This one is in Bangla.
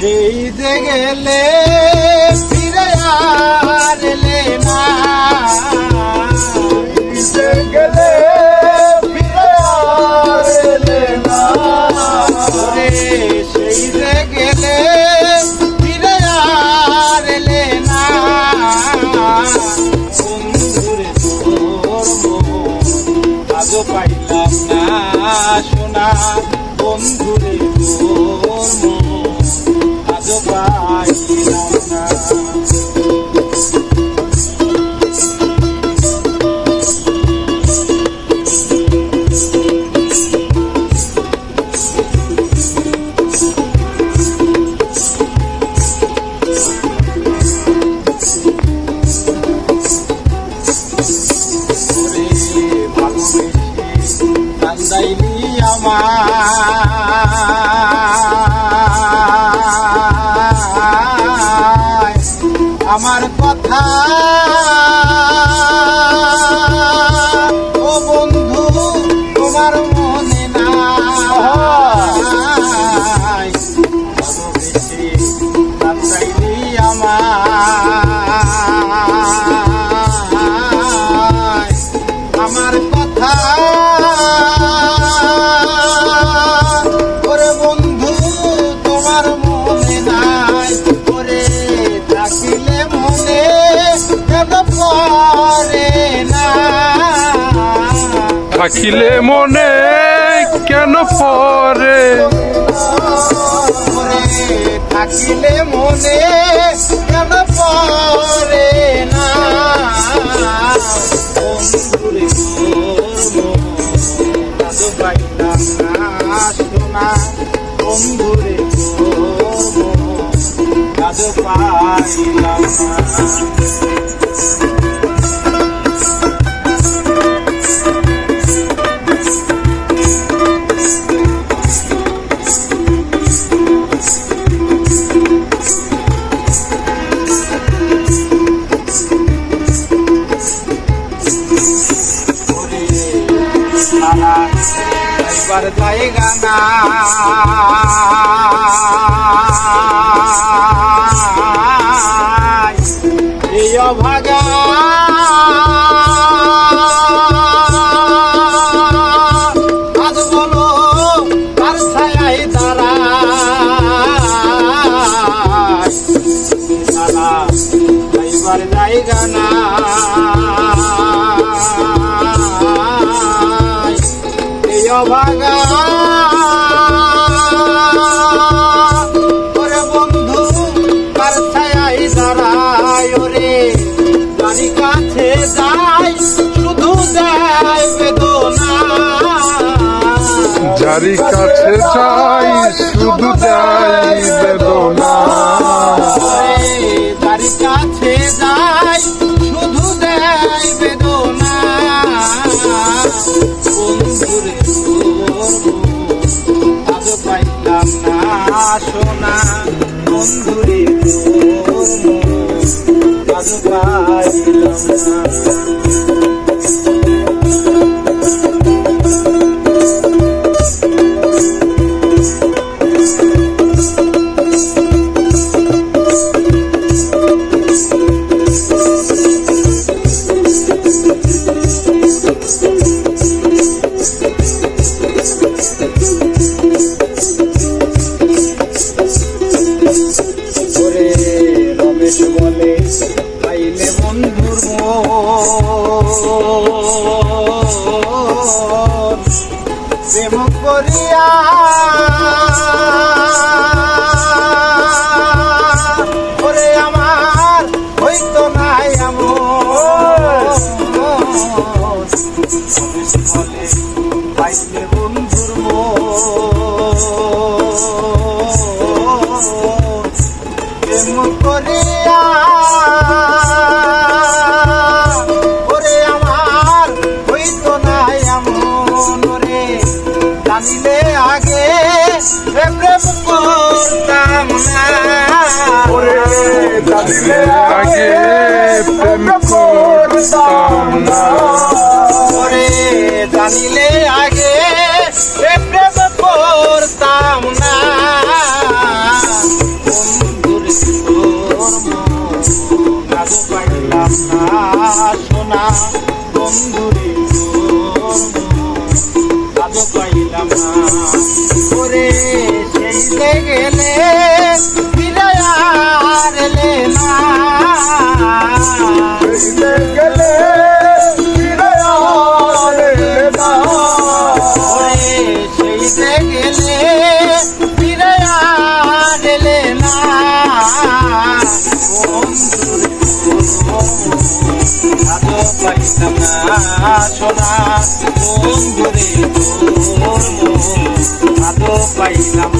সেই গেলে ফিরে আর না। গেলে ফিরে গেলে ফিরে আর না। বন্ধুরে তোর আজও পাইলাম না শোনা। বন্ধুরে তোর কান্দাইলি আমায় থাকিলে মনে কেন পরে থাকিলে মনে কেন পরে না? পাইলাম না। সারা একবার জায়গা না এই অভাগা আজ বলো ওরে বন্ধু কার ছায় দাঁড়ায় ওরে? বাড়ি কাছে যাই শুধু দেয় বেদনা। যারি কাছে চাই শুধু দেয় বেদনা। তার কাছে যাই সোনা বন্ধুরে আজ পাইলাম না। পাইলে বন্ধুর প্রেম করিয়া, ওরে আমার, হইতো নাই এমন রে। জানিলে আগে প্রেম প্রেম করতাম না। ওরে, জানিলে সেইতে গেলে ফিরে আর এলে না। ফিরে গেলে ফিরে আর এলে না। ওরে সেইতে গেলে ফিরে আর এলে না। পাইতাম না সোনা বন্ধুরে তোর মন আদো পাইলাম